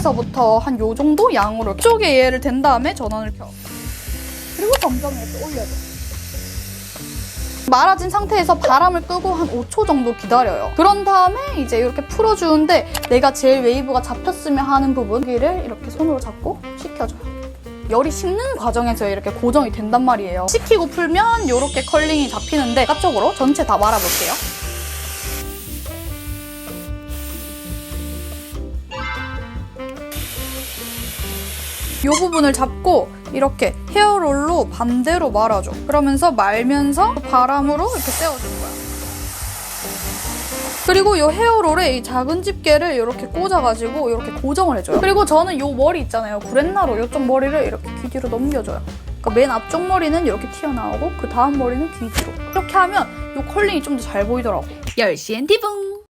상태에서부터 한 요 정도 양으로 쪽에 얘를 댄 다음에 전원을 켜. 그리고 점점 이렇게 올려줘. 말아진 상태에서 바람을 끄고 한 5초 정도 기다려요. 그런 다음에 이제 이렇게 풀어주는데 내가 제일 웨이브가 잡혔으면 하는 부분 여기를 이렇게 손으로 잡고 식혀줘요. 열이 식는 과정에서 이렇게 고정이 된단 말이에요. 식히고 풀면 이렇게 컬링이 잡히는데 바깥쪽으로 전체 다 말아볼게요. 이 부분을 잡고 이렇게 헤어롤로 반대로 말아줘. 그러면서 말면서 바람으로 이렇게 떼어주는 거야. 그리고 이 헤어롤에 이 작은 집게를 이렇게 꽂아가지고 이렇게 고정을 해줘요. 그리고 저는 이 머리 있잖아요. 구렛나루 이쪽 머리를 이렇게 귀 뒤로 넘겨줘요. 그러니까 맨 앞쪽 머리는 이렇게 튀어나오고 그 다음 머리는 귀 뒤로. 이렇게 하면 이 컬링이 좀 더 잘 보이더라고. 10시엔 티붕